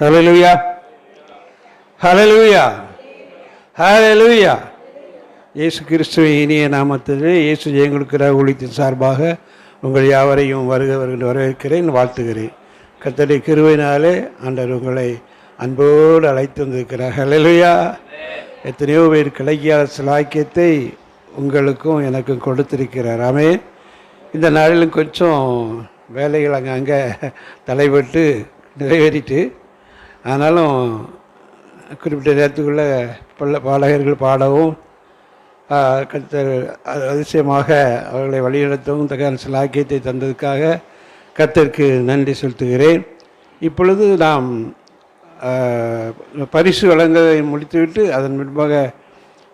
ஹலலுயா ஹலலுயா ஹலலுயா இயேசு கிறிஸ்துவின் இனிய நாமத்திலே இயேசு ஜெயங்களுக்கிற ஊழியத்தின் சார்பாக உங்கள் யாவரையும் வருக வருகின்ற வரவேற்கிறேன் வாழ்த்துகிறேன். கர்த்தருடைய கிருவினாலே ஆண்டவர் உங்களை அன்போடு அழைத்து வந்திருக்கிறார். ஹலலுயா எத்தனையோ பேர் கிடைக்காத சிலாக்கியத்தை உங்களுக்கும் எனக்கும் கொடுத்திருக்கிறார். ஆமே இந்த நாளிலும் கொஞ்சம் வேலைகள் அங்கங்கே தலைப்பட்டு நிறைவேறிட்டு ஆனாலும் குறிப்பிட்ட நேரத்துக்குள்ளே பள்ள பாடகர்கள் பாடவும் கர்த்தர் அதிசயமாக அவர்களை வழிநடத்தவும் தகான சிலாக்கியத்தை தந்ததுக்காக கர்த்தருக்கு நன்றி செலுத்துகிறேன். இப்பொழுது நாம் பரிசு வழங்குவதை முடித்துவிட்டு அதன் முன்பாக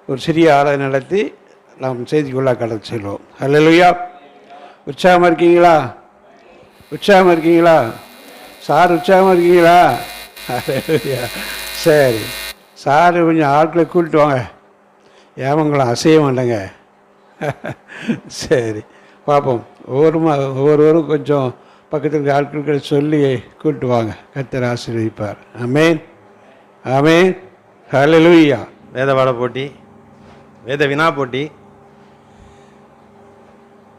ஒரு சிறிய ஆராய் நடத்தி நாம் செய்திக்குள்ளே கடந்து செல்வோம். ஹalleluya. உற்சாகமாக இருக்கீங்களா? உற்சாகமாக இருக்கீங்களா? சார் உற்சாகமாக இருக்கீங்களா? சரி. சார் கொஞ்சம் ஆட்களை கூப்பிட்டு வாங்க. ஏமங்களும் அசைய மாட்டேங்க. சரி. பார்ப்போம் ஒவ்வொரு ஒவ்வொருவரும் கொஞ்சம் பக்கத்தில் இருக்க ஆட்களுக்கு சொல்லி கூப்பிட்டு வாங்க. கத்தர் ஆசீர்வதிப்பார். அமேன் அமேன் ஹலலூயா வேதவாட போட்டி. வேத வினா போட்டி.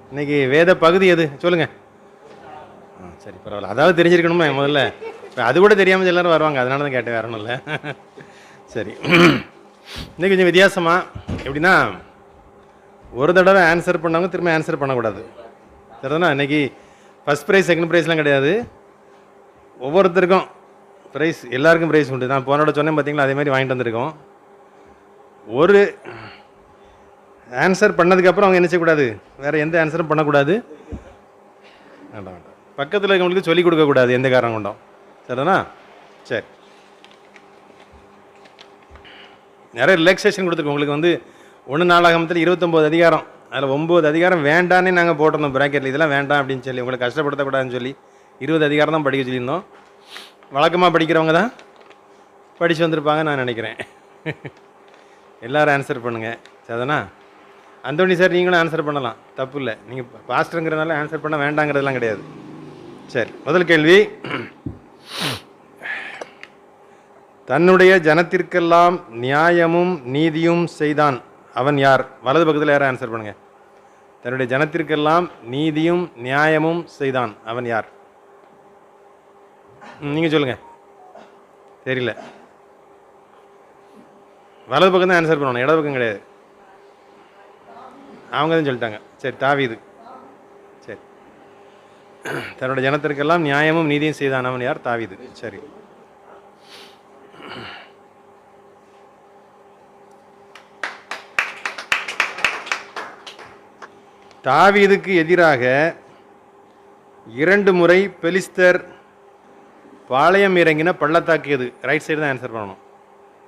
இன்னைக்கு வேத பகுதி எது? சொல்லுங்க. ஆ, சரி பரவாயில்ல. அதாவது தெரிஞ்சிருக்கணுமே முதல்ல. அது கூட தெரியாமல் எல்லாரும் வருவாங்க. அதனால தான் கேட்டேன் வேற ஒன்றும் இல்லை. சரி. இன்னைக்கு கொஞ்சம் வித்தியாசமாக எப்படின்னா ஒரு தடவை ஆன்சர் பண்ணவங்க திரும்ப ஆன்சர் பண்ணக்கூடாது. சரிதானா? இன்றைக்கி ஃபர்ஸ்ட் ப்ரைஸ் செகண்ட் ப்ரைஸ்லாம் கிடையாது. ஒவ்வொருத்தருக்கும் ப்ரைஸ் எல்லாருக்கும் ப்ரைஸ் உண்டு. நான் போனோட சொன்னேன் பார்த்தீங்களா அதே மாதிரி வாங்கிட்டு வந்திருக்கோம். ஒரு ஆன்சர் பண்ணதுக்கப்புறம் அவங்க என்ன செய்யக்கூடாது? வேறு எந்த ஆன்சரும் பண்ணக்கூடாது. வேண்டாம் வேண்டாம். பக்கத்தில் இருக்கவங்களுக்கு சொல்லிக் கொடுக்கக்கூடாது எந்த காரணம் கொண்டோம். சரிதானா சரி. நிறைய ரிலாக்ஸேஷன் கொடுத்துருக்கோம். உங்களுக்கு வந்து ஒன்று நாளாகமத்தில் இருபத்தொம்போது அதிகாரம். அதில் ஒம்பது அதிகாரம் வேண்டான்னு நாங்கள் போட்டிருந்தோம் பிராக்கெட்டில் இதெல்லாம் வேண்டாம் அப்படின்னு சொல்லி உங்களை கஷ்டப்படுத்தக்கூடாதுன்னு சொல்லி இருபது அதிகாரம் தான் படிக்க சொல்லியிருந்தோம். வழக்கமாக படிக்கிறவங்க தான் படித்து வந்திருப்பாங்க நான் நினைக்கிறேன். எல்லோரும் ஆன்சர் பண்ணுங்கள் சரிதானா அந்தோணி சார் நீங்களும் ஆன்சர் பண்ணலாம். தப்பு இல்லை. நீங்கள் பாஸ்டருங்கிறனால ஆன்சர் பண்ண வேண்டாங்கிறதெல்லாம் கிடையாது. சரி முதல் கேள்வி. தன்னுடைய ஜனத்திற்கெல்லாம் நியாயமும் நீதியும் செய்தான். அவன் யார்? வலது பக்கத்தில் யாரும் ஆன்சர் பண்ணுங்க. தன்னுடைய ஜனத்திற்கெல்லாம் நீதியும் நியாயமும் செய்தான். அவன் யார்? நீங்கள் சொல்லுங்க. தெரியல. வலது பக்கம் தான் ஆன்சர் பண்ணணும். இடது பக்கம் கிடையாது. அவங்க தான் சொல்லிட்டாங்க. சரி தாவி இது தன்னோட ஜனத்திற்கெல்லாம் நியாயமும் நீதியும் செய்தானவன் யார்? தாவீது. சரி. தாவீதுக்கு எதிராக இரண்டு முறை பெலிஸ்தர் பாளையம் இறங்கின பள்ளத்தாக்கு எது ரைட் சைடு தான் ஆன்சர் பண்ணணும்.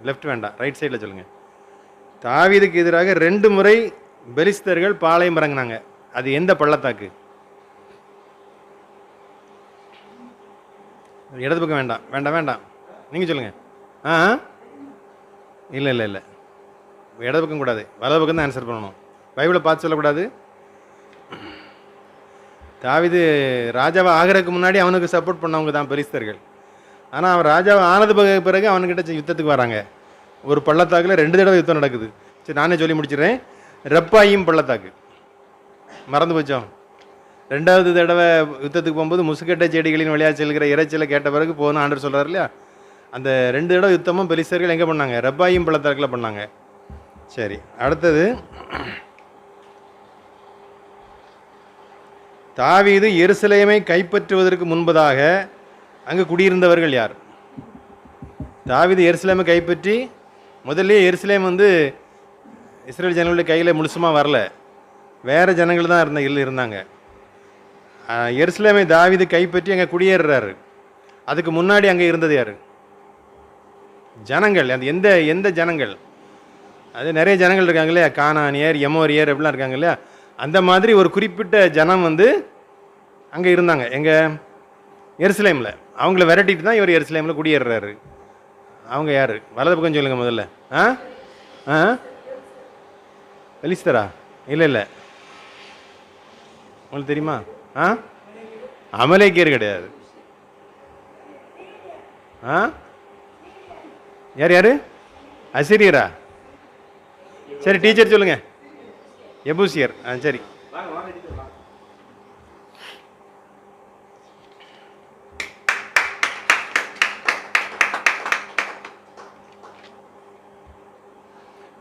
லெஃப்ட் வேண்டாம். ரைட் சைடில் சொல்லுங்கள் தாவீதுக்கு எதிராக ரெண்டு முறை பெலிஸ்தர்கள் பாளையம் இறங்கினாங்க. அது எந்த பள்ளத்தாக்கு? இடது பக்கம் வேண்டாம். வேண்டாம் வேண்டாம். நீங்கள் சொல்லுங்கள் ஆ இல்லை இல்லை இல்லை. இடது பக்கம் கூடாது. வலது பக்கம் தான் ஆன்சர் பண்ணணும். பைபிளை பார்த்து சொல்லக்கூடாது. தாவிது ராஜாவை ஆகிறதுக்கு முன்னாடி அவனுக்கு சப்போர்ட் பண்ணவங்க தான் பெரிஸ்தர்கள். ஆனால் அவன் ராஜாவை ஆனது பிறகு- பிறகு அவன்கிட்ட யுத்தத்துக்கு வராங்க. ஒரு பள்ளத்தாக்கில் ரெண்டு தடவை யுத்தம் நடக்குது. சரி நானே சொல்லி முடிச்சிடுறேன். ரெப்பாயும் பள்ளத்தாக்கு. மறந்து போச்சோம் ரெண்டாவது தடவை யுத்தத்துக்கு போகும்போது முசுக்கட்டை செடிகளின் வழியாக செல்கிற இறைச்சலை கேட்ட பிறகு போகணும் ஆண்டர் சொல்கிறார் இல்லையா? அந்த ரெண்டு தடவை யுத்தமும் பெலிஸ்தர்கள் எங்கே பண்ணாங்க? ரப்பாயும் பள்ளத்தாக்கில் பண்ணாங்க. சரி அடுத்தது. தாவீது எருசலேமை கைப்பற்றுவதற்கு முன்பதாக அங்கு குடியிருந்தவர்கள் யார்? தாவீது எருசலேமை கைப்பற்றி முதல்ல எருசலேம் வந்து இஸ்ரேல் ஜனங்களுடைய கையில் முழுசுமாக வரல. வேறு ஜனங்கள் தான் இருந்த இல்லை இருந்தாங்க எருசலேமை தாவீது கைப்பற்றி அங்கே குடியேறுறாரு. அதுக்கு முன்னாடி அங்கே இருந்தது யார்? ஜனங்கள். அந்த எந்த எந்த ஜனங்கள்? அது நிறைய ஜனங்கள் இருக்காங்க இல்லையா? கானானியர் எமோரியர் அப்படிலாம் இருக்காங்க இல்லையா? அந்த மாதிரி ஒரு குறிப்பிட்ட ஜனம் வந்து அங்கே இருந்தாங்க. எங்கள் எருசலேமில். அவங்கள விரட்டிட்டு தான் இவர் எருசலேமில் குடியேறுறாரு. அவங்க யார்? வலது பக்கம் சொல்லுங்க முதல்ல. ஆ? ஆ? பெலிஸ்தரா? இல்லை இல்லை. உங்களுக்கு தெரியுமா? ஆ? அமலேக்கியர் கிடையாது. ஆ? யார் யார்? அசிரியரா சரி டீச்சர் சொல்லுங்க. எபூசியர். ஆ சரி.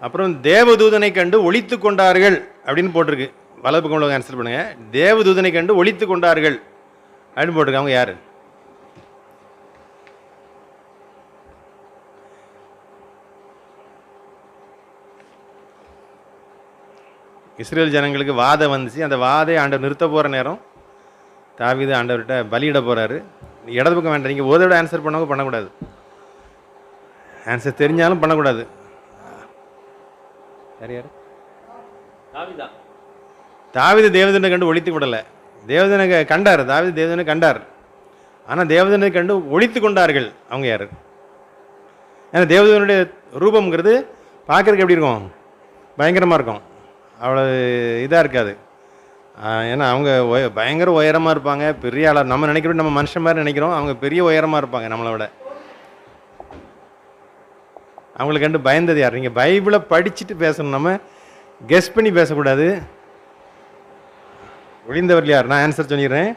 அப்புறம் தேவதூதனை கண்டு ஒழித்து கொண்டார்கள் அப்படின்னு போட்டிருக்கு. வலது பக்கம் உள்ளவங்க ஆன்சர் பண்ணுங்க. தேவதூதனை கண்டு ஒழித்து கொண்டார்கள். அப்படின்னு போட்டிருக்காங்க யாரு? இஸ்ரேல் ஜனங்களுக்கு வாதை வந்துச்சு. அந்த வாதை ஆண்டவர் நிறுத்த போகிற நேரம் தாவிது ஆண்டவர்கிட்ட பலியிட போகிறாரு இடது பக்கம் வேண்டாம். நீங்கள் ஓதோட ஆன்சர் பண்ணவங்க பண்ணக்கூடாது. ஆன்சர் தெரிஞ்சாலும் பண்ணக்கூடாது. யார் யார்? தாவிதா. தாவீது தேவதனை கண்டு ஒழித்து விடலை தேவதனை கண்டார். தாவித தேவதனை கண்டார். ஆனால் தேவதனை கண்டு ஒழித்து கொண்டார்கள் அவங்க யார்? ஏன்னா தேவதனுடைய ரூபம்ங்கிறது பார்க்குறக்கு எப்படி இருக்கும்? பயங்கரமாக இருக்கும். அவ்வளோ இதாக இருக்காது. ஏன்னா அவங்க பயங்கர உயரமாக இருப்பாங்க. பெரிய ஆளாக நம்ம நினைக்கிறோம் நம்ம மனுஷன் மாதிரி நினைக்கிறோம். அவங்க பெரிய உயரமாக இருப்பாங்க நம்மளை விட. அவங்களுக்கு கண்டு பயந்தது யார்? நீங்கள் பைபிளை படிச்சுட்டு பேசணும். நம்ம கெஸ் பண்ணி பேசக்கூடாது. ஒழிந்தவர் யார்? நான் ஆன்சர் சொல்லிடுறேன்.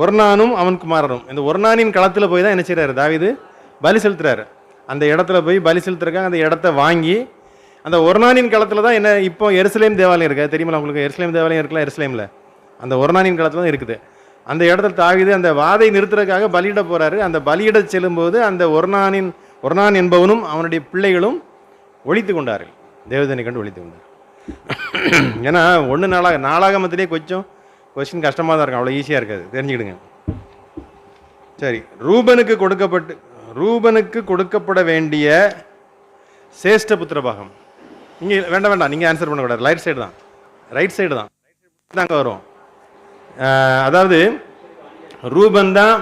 ஒர்னானும் அவன் குமாரனும். இந்த ஒர்னானின் களத்தில் போய் தான் என்ன செய்கிறாரு தாவிது பலி செலுத்துறாரு. அந்த இடத்துல போய் பலி செலுத்துறக்காங்க அந்த இடத்த வாங்கி அந்த ஒர்னானின் களத்தில் தான் என்ன இப்போ எருசலேம் தேவாலயம் இருக்குது தெரியுமா உங்களுக்கு? எருசலேம் தேவாலயம் இருக்கலாம் எருசலேமில். அந்த ஒர்னானின் களத்தில் தான் இருக்குது. அந்த இடத்துல தாவிது அந்த வாதை நிறுத்துறதுக்காக பலியிட போகிறாரு அந்த பலியிட செல்லும்போது அந்த ஒர்னானின் ஒருநான் என்பவனும் அவனுடைய பிள்ளைகளும் ஒழித்து கொண்டார்கள். தேவதனை கண்டு ஒழித்து கொண்டார் ஏன்னா ஒன்று நாளாக நாளாகமத்திலே கொஞ்சம் கொஸ்டின் கஷ்டமாக தான் இருக்கும். அவ்வளோ ஈஸியாக இருக்காது. தெரிஞ்சுக்கிடுங்க. சரி. ரூபனுக்கு கொடுக்கப்பட்டு ரூபனுக்கு கொடுக்கப்பட வேண்டிய சேஷ்ட புத்திர பாகம். நீங்கள் வேண்டாம் வேண்டாம். நீங்கள் ஆன்சர் பண்ணக்கூடாது. ரைட் சைடு தான். ரைட் சைடு தான். தாங்க வரும். அதாவது ரூபன் தான்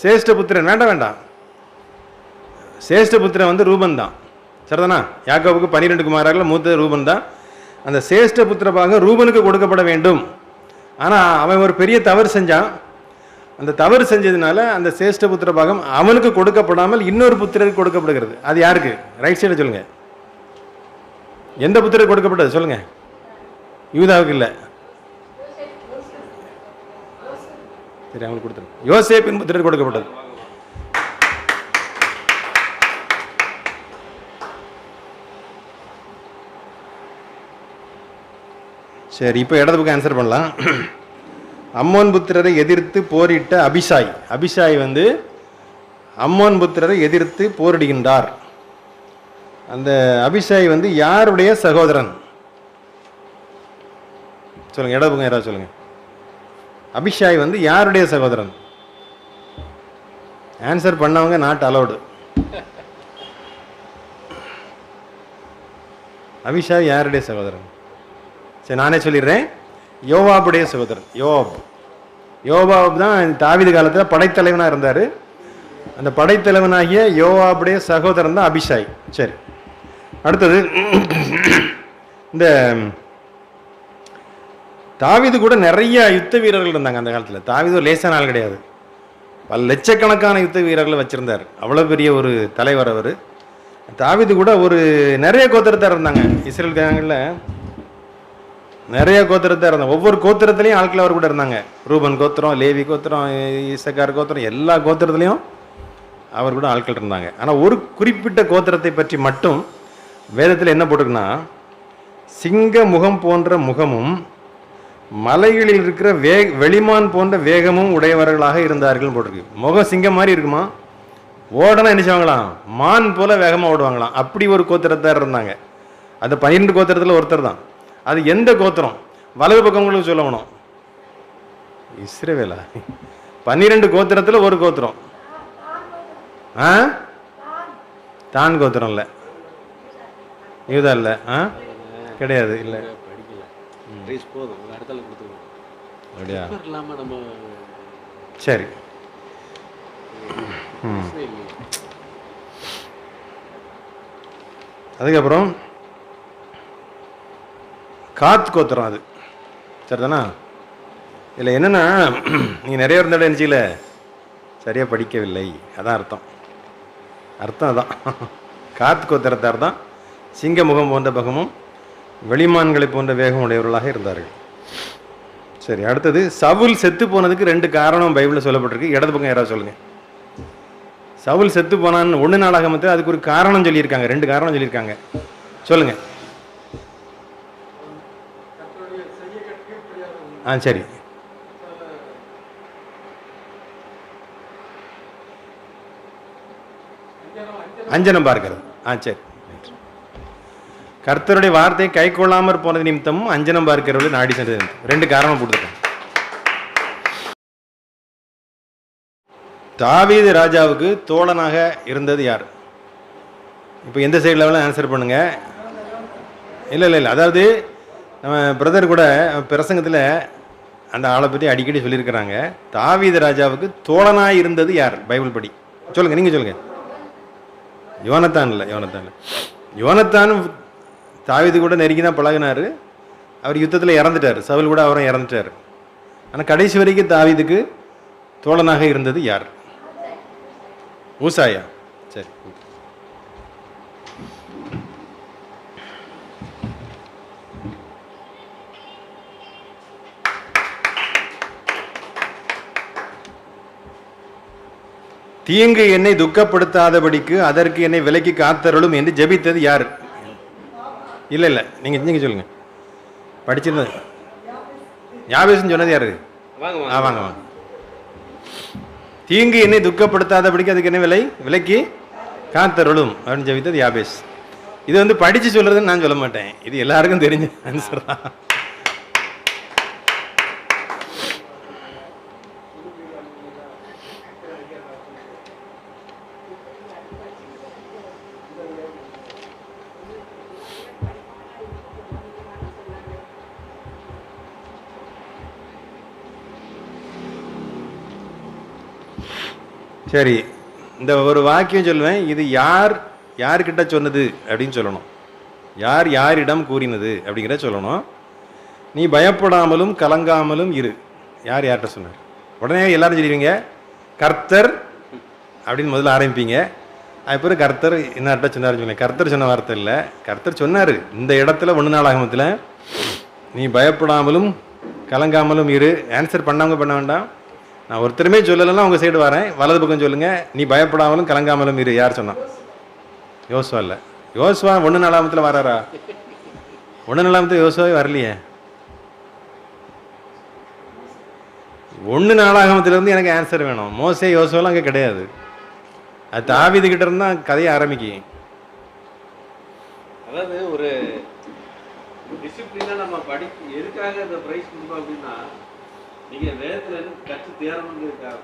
சேஷ்ட புத்திரன். வேண்டாம் வேண்டாம். சேஷ்ட புத்திரன் வந்து ரூபன் தான். சரிதானா? யாக்கோவுக்கு பன்னிரெண்டு குமாரர்கள் மூத்த ரூபன் தான். அந்த சேஷ்ட புத்திரபாக ரூபனுக்கு கொடுக்கப்பட வேண்டும். ஆனால் அவன் ஒரு பெரிய தவறு செஞ்சான். அந்த தவறு செஞ்சதுனால அந்த சேஷ்ட புத்திர பாகம் அவனுக்கு கொடுக்கப்படாமல் இன்னொரு புத்திரருக்கு கொடுக்கப்படுகிறது. அது யாருக்கு? ரைட் சைடில் சொல்லுங்க. எந்த புத்திரருக்கு கொடுக்கப்பட்டது? சொல்லுங்க. யூதாவுக்கு இல்லை. சரி அவங்களுக்கு கொடுத்துருங்க. யோசேப்பின் புத்திரருக்கு கொடுக்கப்பட்டது. சரி இப்போ இடது பக்கம் ஆன்சர் பண்ணலாம். அம்மோன் புத்திரரை எதிர்த்து போரிட்ட அபிஷாய். அபிஷாய் வந்து அம்மோன் புத்திரரை எதிர்த்து போரிடுகின்றார். அந்த அபிஷாய் வந்து யாருடைய சகோதரன்? சொல்லுங்க இடது பக்கம் யாராவது சொல்லுங்க. அபிஷாய் வந்து யாருடைய சகோதரன்? ஆன்சர் பண்ணவங்க நாட் அலௌடு அபிஷாய் யாருடைய சகோதரன்? சரி நானே சொல்லிடுறேன். யோவாபுடைய சகோதரன் யோவாப். யோவாப் தான் தாவீது காலத்தில் படைத்தலைவனாக இருந்தார். அந்த படைத்தலைவனாகிய யோவாபுடைய சகோதரன் தான் அபிஷாய். சரி அடுத்தது இந்த தாவிது கூட நிறைய யுத்த வீரர்கள் இருந்தாங்க அந்த காலத்தில். தாவிது ஒரு லேசான ஆள் கிடையாது. பல லட்சக்கணக்கான யுத்த வீரர்களை வச்சுருந்தார். அவ்வளோ பெரிய ஒரு தலைவர் அவர். தாவீது கூட ஒரு நிறைய கோத்திரத்தார் இருந்தாங்க. இஸ்ரேல் கிராமங்களில் நிறைய கோத்திரத்தை இருந்தாங்க ஒவ்வொரு கோத்திரத்துலையும் ஆட்கள் அவர் கூட இருந்தாங்க. ரூபன் கோத்திரம் லேவி கோத்திரம் ஈசக்கார் கோத்திரம் எல்லா கோத்திரத்துலையும் அவர் கூட ஆட்கள் இருந்தாங்க. ஆனால் ஒரு குறிப்பிட்ட கோத்திரத்தை பற்றி மட்டும் வேதத்தில் என்ன போட்டிருக்குன்னா சிங்க முகம் போன்ற முகமும் மலைகளில் இருக்கிற வே வெளிமான் போன்ற வேகமும் உடையவர்களாக இருந்தார்கள் போட்டிருக்கு. முகம் சிங்கம் மாதிரி இருக்குமா? ஓடனா என்ன மான் போல வேகமாக ஓடுவாங்களாம். அப்படி ஒரு கோத்திரத்தார் இருந்தாங்க. அந்த பன்னிரெண்டு கோத்திரத்தில் ஒருத்தர் தான் அது எந்த கோத்திரம்? வலது பக்கம் உங்களுக்கு சொல்லணும் இஸ்ரவேலா? பன்னிரெண்டு கோத்திரத்தில் ஒரு கோத்திரம். ஆ? தான் கோத்திரம் இல்லை. யூதா இல்லை. ஆ? கிடையாது இல்லை. அப்படியா? சரி. அதுக்கப்புறம்? காத்து கோத்திரம் அது. சரிதானா? இதில் என்னென்னா நீ நிறைய இருந்த நினச்சில சரியாக படிக்கவில்லை. அதான் அர்த்தம். அர்த்தம் அதான். காத்து கோத்திரத்தார் தான் சிங்க முகம் போன்ற பகமும் வெளிமான்களை போன்ற வேகம் உடையவர்களாக இருந்தார்கள். சரி அடுத்தது சவுல் செத்து போனதுக்கு ரெண்டு காரணம் பைபிளில் சொல்லப்பட்டிருக்கு. இடது பக்கம் யாராவது சொல்லுங்கள் சவுல் செத்து போனான்னு ஒன்று நாளாகமத்தில் அதுக்கு ஒரு காரணம் சொல்லியிருக்காங்க. ரெண்டு காரணம் சொல்லியிருக்காங்க. சொல்லுங்கள் ஆ சரி. அஞ்சனம் பார்க்கிறது. ஆ சரி. கர்த்தருடைய வார்த்தையை கை கொள்ளாமற் போனது நிமித்தமும் அஞ்சனம் பார்க்கிறவர்கள் நாடி சென்றது ரெண்டு காரணம் கொடுத்துருக்கேன். தாவீது ராஜாவுக்கு தோழனாக இருந்தது யார்? இப்போ எந்த சைடு லெவலில் ஆன்சர் பண்ணுங்க. இல்லை இல்லை இல்லை. அதாவது நம்ம பிரதர் கூட பிரசங்கத்தில் அந்த ஆளை பற்றி அடிக்கடி சொல்லியிருக்கிறாங்க. தாவீத ராஜாவுக்கு தோழனாக இருந்தது யார்? பைபிள் படி. சொல்லுங்கள் நீங்கள் சொல்லுங்கள் யோனத்தான் இல்லை யோனத்தான் யோனத்தான் தாவீது கூட நெருங்கி தான் பழகினார். அவர் யுத்தத்தில் இறந்துட்டார். சவுல் கூட அவரும் இறந்துட்டார். ஆனால் கடைசி வரைக்கும் தாவீதுக்கு தோழனாக இருந்தது யார்? ஊசாயா. சரி தீங்கு என்னை துக்கப்படுத்தாதபடிக்கு அதற்கு என்னை விலைக்கு காத்தருளும் என்று ஜெபித்தது யார்? இல்லை இல்லை. நீங்கள் நீங்கள் சொல்லுங்க. படிச்சிருந்தது. ஞாபகம் சொன்னது யாரு? வாங்க ஆ வாங்க வாங்க. தீங்கு என்னை துக்கப்படுத்தாதபடிக்கு அதுக்கு என்ன விலை? விலைக்கு காத்தருளும் அப்படின்னு ஜெபித்தது யாபேஸ். இது வந்து படித்து சொல்கிறதுன்னு நான் சொல்ல மாட்டேன். இது எல்லாருக்கும் தெரிஞ்ச ஆன்சர் தான். சரி இந்த ஒரு வாக்கியம் சொல்லுவேன் இது யார் யார்கிட்ட சொன்னது அப்படின்னு சொல்லணும். யார் யாரிடம் கூறினது அப்படிங்கிற சொல்லணும். நீ பயப்படாமலும் கலங்காமலும் இரு. யார் யார்கிட்ட சொன்னார்? உடனே எல்லாரும் சொல்லிடுவீங்க கர்த்தர் அப்படின்னு முதல்ல ஆரம்பிப்பீங்க. அதுக்கப்புறம் கர்த்தர் என்ன சொன்னார் சொல்லுங்க. கர்த்தர் சொன்ன வார்த்தை இல்லை. கர்த்தர் சொன்னார் இந்த இடத்துல ஒன்று நாள் ஆகமத்தில் நீ பயப்படாமலும் கலங்காமலும் இரு. ஆன்சர் பண்ணவங்க பண்ண வேண்டாம். நான் ஒருத்தருமே சொல்லலைன்னா உங்கள் சைடு வரேன். வலது பக்கம் சொல்லுங்க. நீ பயப்படாமலும் கலங்காமலும் இரு யார் சொன்னான் யோசுவா இல்லை. யோசுவா ஒன்று நாலாமத்தில் வராரா? ஒன்று நாலாமத்தில் யோசுவாவே வரலையே. ஒன்று நாளாகமத்திலேருந்து எனக்கு ஆன்சர் வேணும். மோசே யோசுவெல்லாம் அங்கே கிடையாது. அது தாவிது கிட்ட இருந்தா கதையை ஆரம்பிக்கும் அதாவது ஒரு டிசிப்ளினாக நம்ம படி எதுக்காக அந்த ப்ரைஸ் கொடுப்போம் அப்படின்னா கற்று தேரணுங்கிறதுக்காக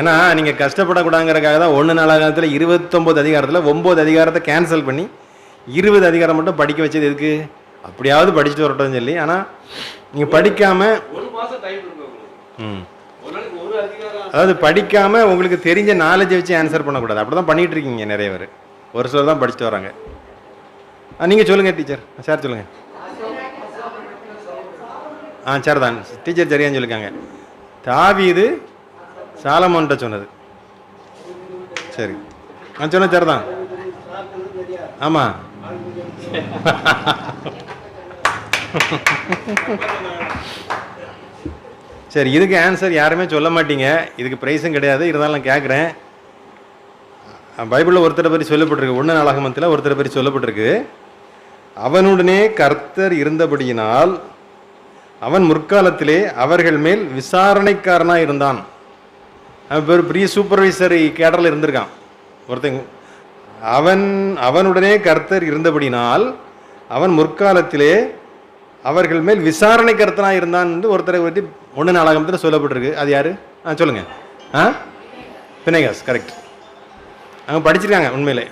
ஏன்னா நீங்கள் கஷ்டப்படக்கூடாங்கிறதுக்காக தான் ஒன்று நாளாகத்தில் இருபத்தொம்போது அதிகாரத்தில் ஒம்பது அதிகாரத்தை கேன்சல் பண்ணி இருபது அதிகாரம் மட்டும் படிக்க வச்சது எதுக்கு? அப்படியாவது படிச்சுட்டு வரட்டும்னு சொல்லி. ஆனால் நீங்கள் படிக்காமல் ம். அதாவது படிக்காம உங்களுக்கு தெரிஞ்ச நாலேஜை வச்சு ஆன்சர் பண்ணக்கூடாது. அப்படி தான் பண்ணிட்டு இருக்கீங்க நிறைய பேர். ஒரு சிலர் தான் படிச்சுட்டு வராங்க. நீங்கள் சொல்லுங்கள் டீச்சர் சார் சொல்லுங்கள் ஆ சார் தான் டீச்சர் சரியான்னு சொல்லிருக்காங்க. தாவீது சாலமோன்ட்ட சொன்னது. சரி. நான் சொன்ன சார் தான் ஆமாம் சரி இதுக்கு ஆன்சர் யாருமே சொல்ல மாட்டீங்க. இதுக்கு ப்ரைஸும் கிடையாது. இருந்தாலும் நான் கேட்குறேன் பைபிளில் ஒருத்தரை பற்றி சொல்லப்பட்டிருக்கு. ஒன்று நாளாகமத்தில் ஒருத்தரை பற்றி சொல்லப்பட்டிருக்கு. அவனுடனே கர்த்தர் இருந்தபடியினால் அவன் முற்காலத்திலே அவர்கள் மேல் விசாரணைக்காரனாக இருந்தான். அவன் பேர் ப்ரீ சூப்பர்வைசர் கேடரில் இருந்திருக்கான். ஒருத்தன் அவன் அவனுடனே கர்த்தர் இருந்தபடினால் அவன் முற்காலத்திலே அவர்கள் மேல் விசாரணை கர்த்தனாக இருந்தான் ஒருத்தரை பற்றி ஒன்று நாளாகத்தில் சொல்லப்பட்டிருக்கு. அது யார்? ஆ சொல்லுங்கள் ஆ? பினேகாஸ் கரெக்ட் அவங்க படிச்சிருக்காங்க உண்மையிலே.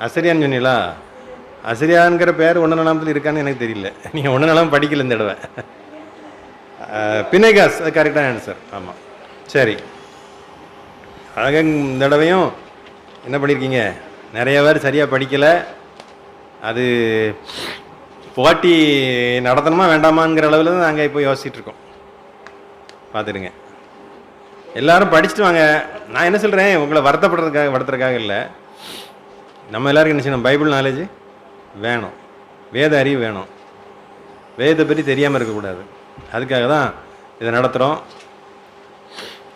அசரியான்னு சொன்னீங்களா? அசிரியாங்கிற பேர் ஒன்று நாளாமத்தில் இருக்கான்னு எனக்கு தெரியல. நீங்கள் ஒன்று நாளாம் படிக்கல இந்த தடவை. பினைகாஸ் அது கரெக்டான ஆன்சர் ஆமாம் சரி. அழகங் இந்த தடவையும் என்ன பண்ணியிருக்கீங்க நிறைய பேர் சரியாக படிக்கலை. அது போட்டி நடத்தணுமா வேண்டாமாங்கிற அளவில் தான் நாங்கள் இப்போ யோசிச்சிட்டுருக்கோம் பார்த்துடுங்க எல்லாரும் படிச்சுட்டு வாங்க. நான் என்ன சொல்கிறேன் உங்களை வருத்தப்படுறதுக்காக வருத்துறதுக்காக இல்லை. நம்ம எல்லாருக்கும் என்ன செய்யணும்? பைபிள் நாலேஜ் வேணும். வேத அறிவு வேணும். வேதத்தை பற்றி தெரியாமல் இருக்கக்கூடாது. அதுக்காக தான் இதை நடத்துகிறோம்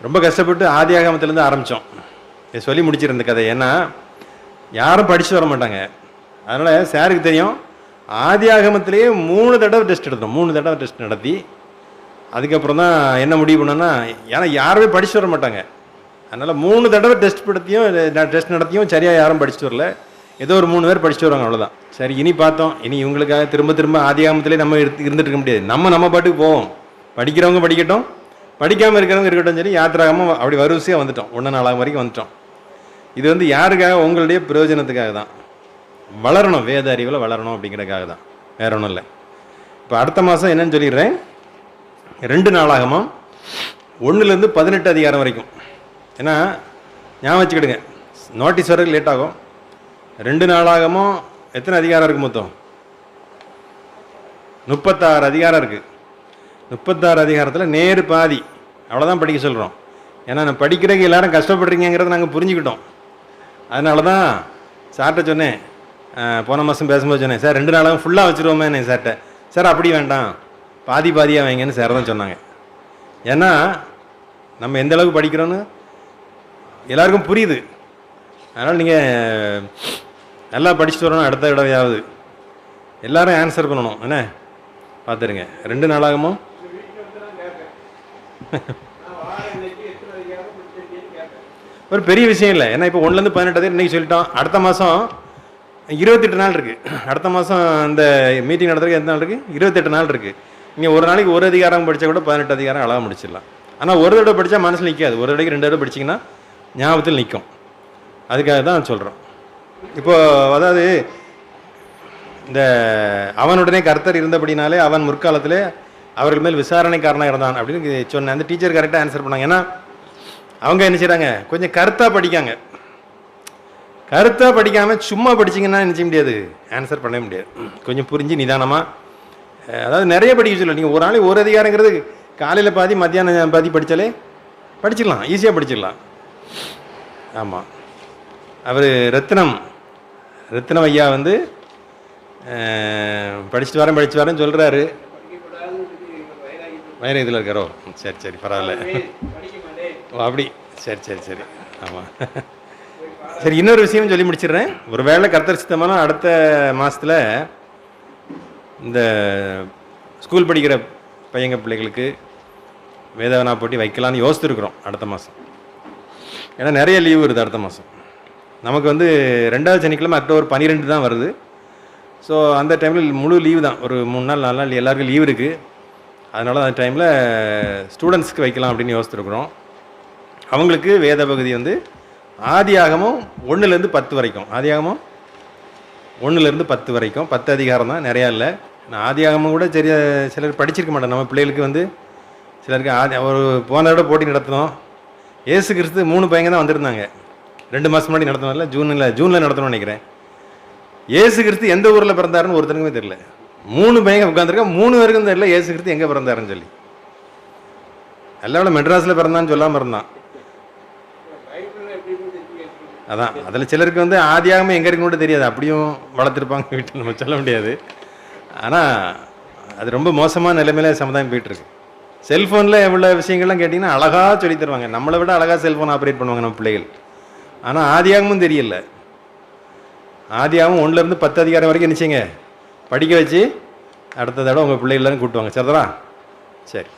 ரொம்ப கஷ்டப்பட்டு ஆதியாகமத்திலேருந்து ஆரம்பித்தோம் இதை சொல்லி முடிச்சிருந்த கதை. ஏன்னா யாரும் படித்து வர மாட்டாங்க. அதனால் சாருக்கு தெரியும். ஆதியாகமத்திலேயே மூணு தடவை டெஸ்ட் எடுத்தோம். மூணு தடவை டெஸ்ட் நடத்தி அதுக்கப்புறம் தான் என்ன முடிவு பண்ணோன்னா ஏன்னா யாருமே படித்து வர மாட்டாங்க. அதனால் மூணு தடவை டெஸ்ட் படுத்தியும் டெஸ்ட் நடத்தியும் சரியாக யாரும் படிச்சுட்டு வரல. ஏதோ ஒரு மூணு பேர் படிச்சுட்டு வராங்க அவ்வளோதான் சரி இனி பார்த்தோம். இனி இவங்களுக்காக திரும்ப திரும்ப ஆதிகாமத்திலே நம்ம இருந்து இருந்துட்டு இருக்க முடியாது. நம்ம நம்ம பாட்டுக்கு போவோம். படிக்கிறவங்க படிக்கட்டும். படிக்காமல் இருக்கிறவங்க இருக்கட்டும் சரி யாத்திராகமாக அப்படி வரிசையாக வந்துட்டோம். ஒன்று நாளாக வரைக்கும் வந்துட்டோம். இது வந்து யாருக்காக? உங்களுடைய பிரயோஜனத்துக்காக தான். வளரணும். வேத அறிவில் வளரணும் அப்படிங்கிறதுக்காக தான். வேற ஒன்றும் இல்லை. இப்போ அடுத்த மாதம் என்னன்னு சொல்லிடுறேன். ரெண்டு நாளாகமா ஒன்றுலேருந்து பதினெட்டு அதிகாரம் வரைக்கும். ஏன்னா ஞாபகம் வச்சுக்கிடுங்க. நோட்டீஸ் வரைக்கும் லேட் ஆகும். ரெண்டு நாளாகமும் எத்தனை அதிகாரம் இருக்குது மொத்தம்? முப்பத்தாறு அதிகாரம் இருக்குது முப்பத்தாறு அதிகாரத்தில் நேரு பாதி. அவ்வளோதான் படிக்க சொல்கிறோம் ஏன்னா நான் படிக்கிறதுக்கு எல்லாரும் கஷ்டப்படுறீங்கிறத நாங்கள் புரிஞ்சுக்கிட்டோம். அதனால தான் சார்கிட்ட சொன்னேன் போன மாதம் பேசும்போது சொன்னேன் சார் ரெண்டு நாளாக ஃபுல்லாக வச்சுருவோமே நான் சார்கிட்ட சார் அப்படி வேண்டாம். பாதி பாதியாக வைங்கன்னு சார் தான் சொன்னாங்க. ஏன்னா நம்ம எந்த அளவுக்கு படிக்கிறோன்னு எல்லாருக்கும் புரியுது. அதனால் நீங்கள் நல்லா படிச்சுட்டு வரணும் அடுத்த தடவையாவது. எல்லாரும் ஆன்சர் பண்ணணும் என்ன? பார்த்துருங்க. ரெண்டு நாளாகமும் ஒரு பெரிய விஷயம் இல்லை. ஏன்னா இப்போ ஒன்றுலேருந்து பதினெட்டு தேதி இன்றைக்கி சொல்லிட்டோம். அடுத்த மாதம் இருபத்தெட்டு நாள் இருக்குது அடுத்த மாதம் இந்த மீட்டிங் நடத்துறதுக்கு எந்த நாள் இருக்குது இருபத்தெட்டு நாள் இருக்குது நீங்கள் ஒரு நாளைக்கு ஒரு அதிகாரம் படித்தா கூட பதினெட்டு அதிகாரம் அழகாக முடிச்சிடலாம். ஆனால் ஒரு தடவை படித்தா மனசில் நிற்காது ஒரு தடவைக்கு ரெண்டு தடவை படிச்சிங்கன்னா ஞாபகத்தில் நிற்கும் அதுக்காக தான் சொல்கிறோம் இப்போ அதாவது இந்த அவனுடனே கர்த்தர் இருந்தபடினாலே அவன் முற்காலத்தில் அவர்கள் மேல் விசாரணைக்காரனாக இருந்தான் அப்படின்னு சொன்னேன் அந்த டீச்சர் கரெக்டாக ஆன்சர் பண்ணாங்க. ஏன்னா அவங்க என்ன செய்கிறாங்க கொஞ்சம் கருத்தாக படிக்காங்க. கருத்தாக படிக்காமல் சும்மா படிச்சிங்கன்னா நினச்ச முடியாது? ஆன்சர் பண்ண முடியாது. கொஞ்சம் புரிஞ்சு நிதானமாக அதாவது நிறைய படிக்க சொல்ல நீங்கள் ஒரு நாளைக்கு ஒரு அதிகாரங்கிறது காலையில் பாதி மத்தியானம் பாதி படித்தாலே படிச்சிடலாம். ஈஸியாக படிச்சிடலாம். ஆமாம் அவர் ரத்னம் ரத்னம் ஐயா வந்து படிச்சுட்டு வரேன் படிச்சுட்டு வரேன்னு சொல்கிறாரு வயிறு இதில் இருக்காரோ? சரி சரி பரவாயில்ல. ஓ அப்படி. சரி சரி சரி. ஆமாம் சரி இன்னொரு விஷயம் சொல்லி முடிச்சிடுறேன். ஒரு வேளை கர்த்தர் சித்தமான அடுத்த மாதத்தில் இந்த ஸ்கூல் படிக்கிற பையங்க பிள்ளைகளுக்கு வேதவனா போட்டி வைக்கலான்னு யோசித்துருக்குறோம் அடுத்த மாதம் ஏன்னா நிறைய லீவு வருது அடுத்த மாதம் நமக்கு வந்து ரெண்டாவது சனிக்கிழமை அக்டோபர் பன்னிரெண்டு தான் வருது. ஸோ அந்த டைமில் முழு லீவு தான். ஒரு மூணு நாள் நாலு நாள் எல்லாருக்கும் லீவு இருக்குது அதனால் அந்த டைமில் ஸ்டூடெண்ட்ஸ்க்கு வைக்கலாம் அப்படின்னு யோசித்துருக்குறோம் அவங்களுக்கு வேத பகுதி வந்து ஆதியாகமும் ஒன்றுலேருந்து பத்து வரைக்கும். ஆதியாகமும் ஒன்றுலேருந்து பத்து வரைக்கும். பத்து அதிகாரம் தான் நிறையா இல்லை. நான் ஆதியாகமும் கூட சரி சிலர் படிச்சிருக்க மாட்டேன் நம்ம பிள்ளைகளுக்கு வந்து சிலருக்கு ஆதி ஒரு போன தடவை போட்டி நடத்தினோம். ஏசு கிறிஸ்து மூணு பையங்க தான் வந்திருந்தாங்க. ரெண்டு மாதம் முன்னாடி நடத்தினோம்ல ஜூனில் ஜூனில் நடத்தணும்னு நினைக்கிறேன். ஏசு கிறிஸ்து எந்த ஊரில் பிறந்தாருன்னு ஒருத்தருக்குமே தெரியல. மூணு பையங்க உட்காந்துருக்கேன் மூணு பேருக்கும் தெரியல ஏசு கிறிஸ்து எங்கே பிறந்தாருன்னு சொல்லி. எல்லாரும் மெட்ராஸில் பிறந்தான்னு சொல்லாமல் இருந்தான். அதான் அதில் சிலருக்கு வந்து ஆதியாகமே எங்கே இருக்குன்னு கூட தெரியாது. அப்படியும் வளர்த்துருப்பாங்க வீட்டில் நம்ம சொல்ல முடியாது. ஆனால் அது ரொம்ப மோசமான நிலைமையில சமுதாயம் போயிட்டுருக்கு. செல்ஃபோனில் எவ்வளோ விஷயங்கள்லாம் கேட்டிங்கன்னா அழகாக சொல்லி தருவாங்க. நம்மளை விட அழகாக செல்ஃபோன் ஆப்ரேட் பண்ணுவாங்க நம்ம பிள்ளைகள். ஆனால் ஆதியாகமும் தெரியல. ஆதியாகவும் ஒன்றுலேருந்து பத்து அதிகாரம் வரைக்கும் நினச்சிங்க படிக்க வச்சு அடுத்த தடவை உங்கள் பிள்ளைகள்லாம் கூப்பிட்டு கூட்டுவாங்க சரிதா சரி.